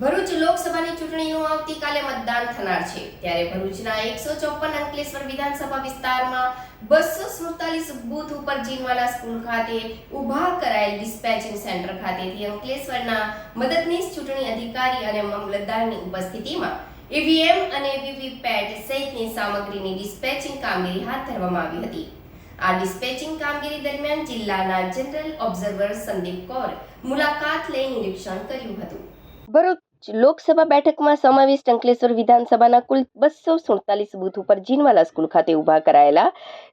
ભરૂચ લોકસભાની ચૂંટણીનું આવતીકાલે મતદાન થનાર છે. ત્યારે ભરૂચના એકસો ચોપન અંકલેશ્વર વિધાનસભા વિસ્તારમાં બસો સુડતાલીસ બુથ ઉપર જીનવાલા સ્કૂલ ખાતે ઊભા કરાયેલ ડિસ્પેચિંગ સેન્ટર ખાતેથી અંકલેશ્વરના મદદનીશ ચૂંટણી અધિકારી અને મામલતદારની ઉપસ્થિતિમાં ઈવીએમ અને વીવીપેટ સહિતની સામગ્રીની ડિસ્પેચિંગ કામગીરી હાથ ધરવામાં આવી હતી. આ ડિસ્પેચિંગ કામગીરી દરમિયાન જિલ્લાના જનરલ ઓબ્ઝર્વર સંદીપ કૌર મુલાકાત લઈ નિરીક્ષણ કર્યું હતું. ભરૂચ લોકસભા બેઠકમાં સમાવિષ્ટ અંકલેશ્વર વિધાનસભાના કુલ બસો સુડતાલીસ બૂથ ઉપર જીનવાલા સ્કૂલ ખાતે ઊભા કરાયેલા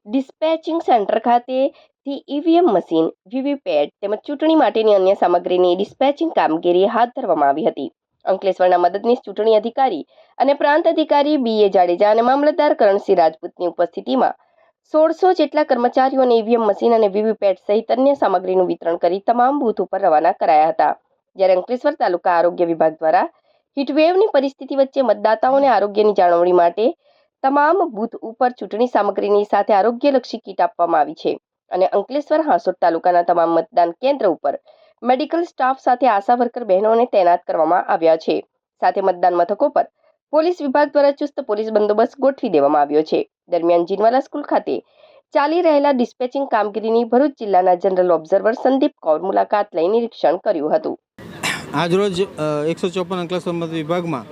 ડિસ્પેચિંગ સેન્ટર ખાતેથી ઈવીએમ મશીન, વીવીપેટ તેમજ ચૂંટણી માટેની અન્ય સામગ્રીની ડિસ્પેચિંગ કામગીરી હાથ ધરવામાં આવી હતી. અંકલેશ્વરના મદદનીશ ચૂંટણી અધિકારી અને પ્રાંત અધિકારી બી એ જાડેજા અને મામલતદાર કરણસિંહ રાજપૂતની ઉપસ્થિતિમાં સોળસો જેટલા કર્મચારીઓને ઈવીએમ મશીન અને વીવીપેટ સહિત અન્ય સામગ્રીનું વિતરણ કરી તમામ બૂથ ઉપર રવાના કરાયા હતા. જ્યારે અંકલેશ્વર તાલુકા આરોગ્ય વિભાગ દ્વારા હીટવેવની પરિસ્થિતિ વચ્ચે મતદાતાઓને આરોગ્યની જાળવણી માટે તમામ બૂથ ઉપર ચૂંટણી સામગ્રીની સાથે આરોગ્યલક્ષી કીટ આપવામાં આવી છે અને અંકલેશ્વર હાંસોટ તાલુકાના તમામ મતદાન કેન્દ્ર ઉપર મેડિકલ સ્ટાફ સાથે આશા વર્કર બહેનોને તૈનાત કરવામાં આવ્યા છે. સાથે મતદાન મથકો પર પોલીસ વિભાગ દ્વારા ચુસ્ત પોલીસ બંદોબસ્ત ગોઠવી દેવામાં આવ્યો છે. દરમિયાન જીનવાલા સ્કૂલ ખાતે ચાલી રહેલા ડિસ્પેચિંગ કામગીરીની ભરૂચ જિલ્લાના જનરલ ઓબ્ઝર્વર સંદીપ કૌર મુલાકાત લઈ નિરીક્ષણ કર્યું હતું. આજરોજ એકસો ચોપન અંકલેશ્વર વિભાગમાં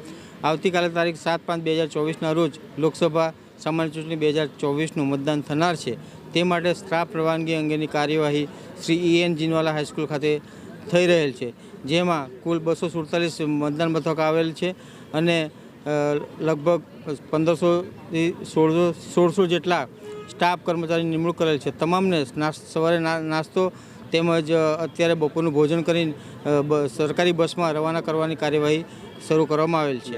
આવતીકાલે તારીખ સાત પાંચ બે હજાર ચોવીસના રોજ લોકસભા સામાન્ય ચૂંટણી બે હજાર ચોવીસનું મતદાન થનાર છે. તે માટે સ્ટાફ પરવાનગી અંગેની કાર્યવાહી Shri E N Jinwala high school ખાતે થઈ રહેલ છે, જેમાં કુલ બસો સુડતાલીસ મતદાન મથક આવેલ છે અને લગભગ પંદરસોથી સોળસો સોળસો જેટલા સ્ટાફ કર્મચારી નિમણૂક કરેલ છે. તમામને સવારે નાસ્તો તેમજ અત્યારે બપોરનું ભોજન કરીને સરકારી બસમાં રવાના કરવાની કાર્યવાહી શરૂ કરવામાં આવેલ છે.